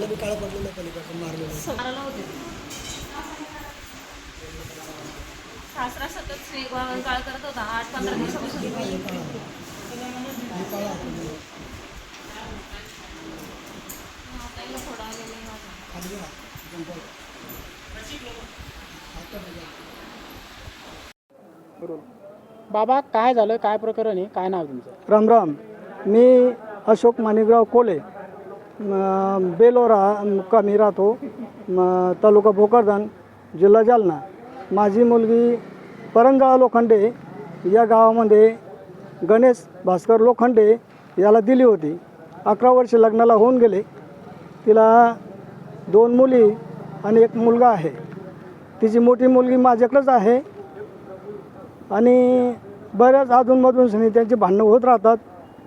हाताला बी काळं पडलेलं पलीकडून मारलेलं मारायला होते सासरा सतत काळ करत आठ पंधरा दिवसापासून. बाबा काय झालं? काय प्रकरण आहे? काय नाव तुमचं? राम राम. मी अशोक माणिकराव कोले. म, बेलोरा मुक्कामी राहतो म, तालुका भोकरदन जिल्हा जालना. माझी मुलगी परंगा लोखंडे या गावामध्ये गणेश भास्कर लोखंडे याला दिली होती. अकरा वर्ष लग्नाला होऊन गेले. तिला दोन मुली आणि एक मुलगा आहे. तिची मोठी मुलगी माझ्याकडंच आहे. आणि बऱ्याच अधूनमधून त्यांची भांडणं होत राहतात.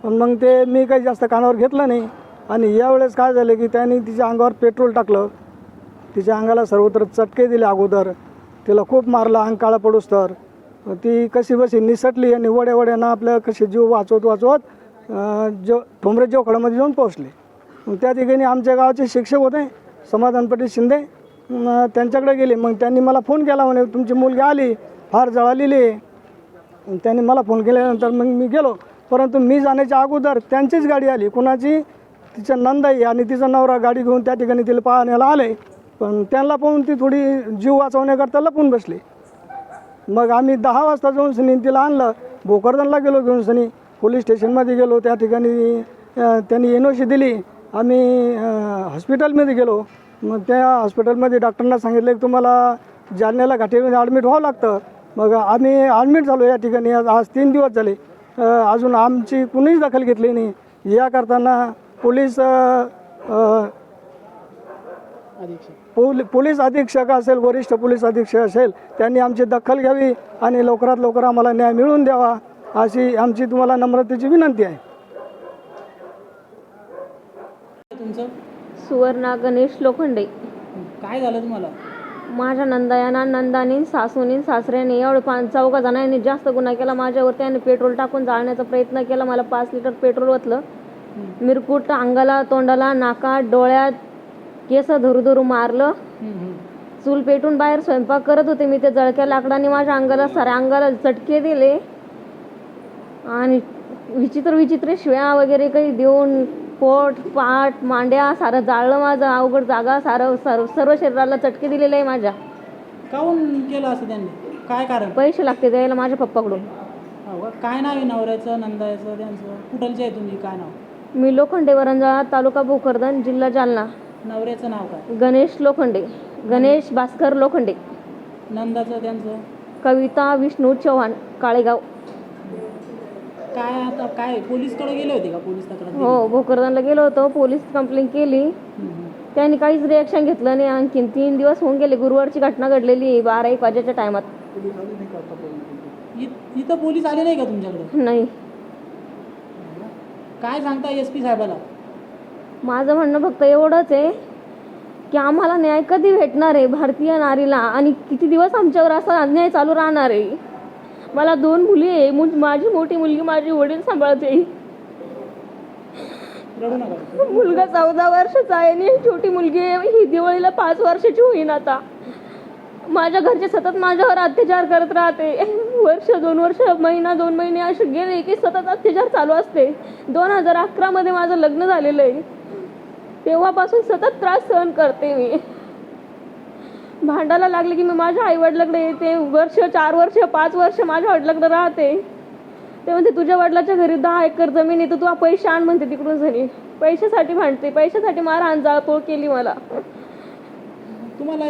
पण मग ते मी काही जास्त कानावर घेतलं नाही. आणि यावेळेस काय झालं की त्यांनी तिच्या अंगावर पेट्रोल टाकलं. तिच्या अंगाला सर्वत्र चटके दिले अगोदर. तिला खूप मारलं अंग काळा पडूस तर. ती कशी बशी निसटली आणि वड्या वड्यानं आपलं कसे जीव वाचवत वाचवत जो ठोंबरे जोखडामध्ये जाऊन पोहोचले. मग त्या ठिकाणी आमच्या गावाचे शिक्षक होते समाधान पाटील शिंदे त्यांच्याकडे गेले. मग त्यांनी मला फोन केला म्हणे तुमची मुलगी आली फार जळालेली आहे. आणि त्यांनी मला फोन केल्यानंतर मग मी गेलो. परंतु मी जाण्याच्या अगोदर त्यांचीच गाडी आली. कुणाची? तिच्या नंदाई आणि तिचा नवरा गाडी घेऊन त्या ठिकाणी तिला पाहण्याला आले. पण त्यांना पाहून ती थोडी जीव वाचवण्याकरता लपून बसली. मग आम्ही दहा वाजता जाऊन सनी तिला आणलं. भोकरदनला गेलो घेऊन सनी. पोलीस स्टेशनमध्ये गेलो. त्या ठिकाणी त्यांनी एन ओ सी दिली. आम्ही हॉस्पिटलमध्ये गेलो. मग त्या हॉस्पिटलमध्ये डॉक्टरना सांगितलं की तुम्हाला जालन्याला घाटीमध्ये ॲडमिट व्हावं लागतं. मग आम्ही ॲडमिट झालो या ठिकाणी. आज आज तीन दिवस झाले. अजून आमची कुणीच दखल घेतली नाही. या करताना पोलीस पोल पोलीस अधीक्षक असेल वरिष्ठ पोलीस अधीक्षक असेल त्यांनी आमची दखल घ्यावी आणि लवकरात लवकर आम्हाला न्याय मिळवून द्यावा अशी आमची तुम्हाला नम्रतेची विनंती आहे. तुमचं? सुवर्णा गणेश लोखंडे. काय झालं तुम्हाला? माझ्या नंदायाना नंदानी सासूनी सासऱ्याने एवढे पाच चौघा जणांनी जास्त गुन्हा केला. माझ्यावर त्याने पेट्रोल टाकून जाळण्याचा प्रयत्न केला. मला पाच लिटर पेट्रोल ओतलं. मिरकूट अंगाला तोंडाला नाकात डोळ्यात केस धरू धरू मारलं. चूल पेटून बाहेर स्वयंपाक करत होते. मी ते जळक्या लाकडाने माझ्या अंगाला साऱ्या अंगाला चटके दिले. आणि विचित्र विचित्र शिव्या वगैरे काही देऊन पोट पाठ मांड्या सारं जाळलं माझं. अवघड जागा सारं सर्व सर्व शरीराला चटके दिलेले आहे माझ्या. काहून केलं असं त्यांनी? काय कारण? पैसे लागते द्यायला माझ्या पप्पाकडून? काय नाव आहे नवऱ्याचं नंदाचं त्यांचं? कुठलचे आहे तुम्ही? काय नाव? मी लोखंडे वरंजा तालुका भोकरदन जिल्हा जालना. नवऱ्याचं नाव काय? गणेश लोखंडे. गणेश भास्कर लोखंडे. नंदाचं त्यांचं? कविता विष्णू चव्हाण काळेगाव. काय आता काय पोलीसकडे गेले होते का? पोलीस तक्रार दिली? हो भोकरदनला गेलो होतो. पोलीस कंप्लेंट केली. हम्म. त्यांनी काहीच रिॲक्शन घेतलं नाही. आणखीन तीन दिवस होऊन गेले. गुरुवारची घटना घडलेली आहे बारा एक वाजेच्या टायमात इ- इथं पोलीस आले नाही का तुमच्याकडे? नाही. काय सांगता एस पी साहेबाला? माझं म्हणणं फक्त एवढंच आहे की आम्हाला न्याय कधी भेटणार आहे भारतीय नारीला? आणि किती दिवस आमच्यावर असा अन्याय चालू राहणार आहे? मला दोन मुली आहे. मु- माझी मोठी मुलगी माझी वडील सांभाळते. रडू नका. मुलगा चौदा वर्षाचा आहे आणि छोटी मुलगी आहे. ही दिवाळीला पाच वर्षाची होईन आता. माझ्या घरचे सतत माझ्यावर अत्याचार करत राहते. वर्ष दोन वर्ष महिना दोन महिने असे गेले की सतत अत्याचार चालू असते. दोन हजार अकरामध्ये माझं लग्न झालेलं आहे. तेव्हापासून सतत त्रास सहन करते मी. भांडायला लागले की मी माझ्या आई वडिलाकडे येते. वर्ष चार वर्ष पाच वर्ष माझ्या वडिलाकडे राहते. ते म्हणते तुझ्या वडिलाच्या घरी दहा एकर जमीन आहे तर तू पैसे आण म्हणते तिकडून घरी पैशासाठी भांडते पैशासाठी मारहाण जाळपोळ केली मला. तुम्हाला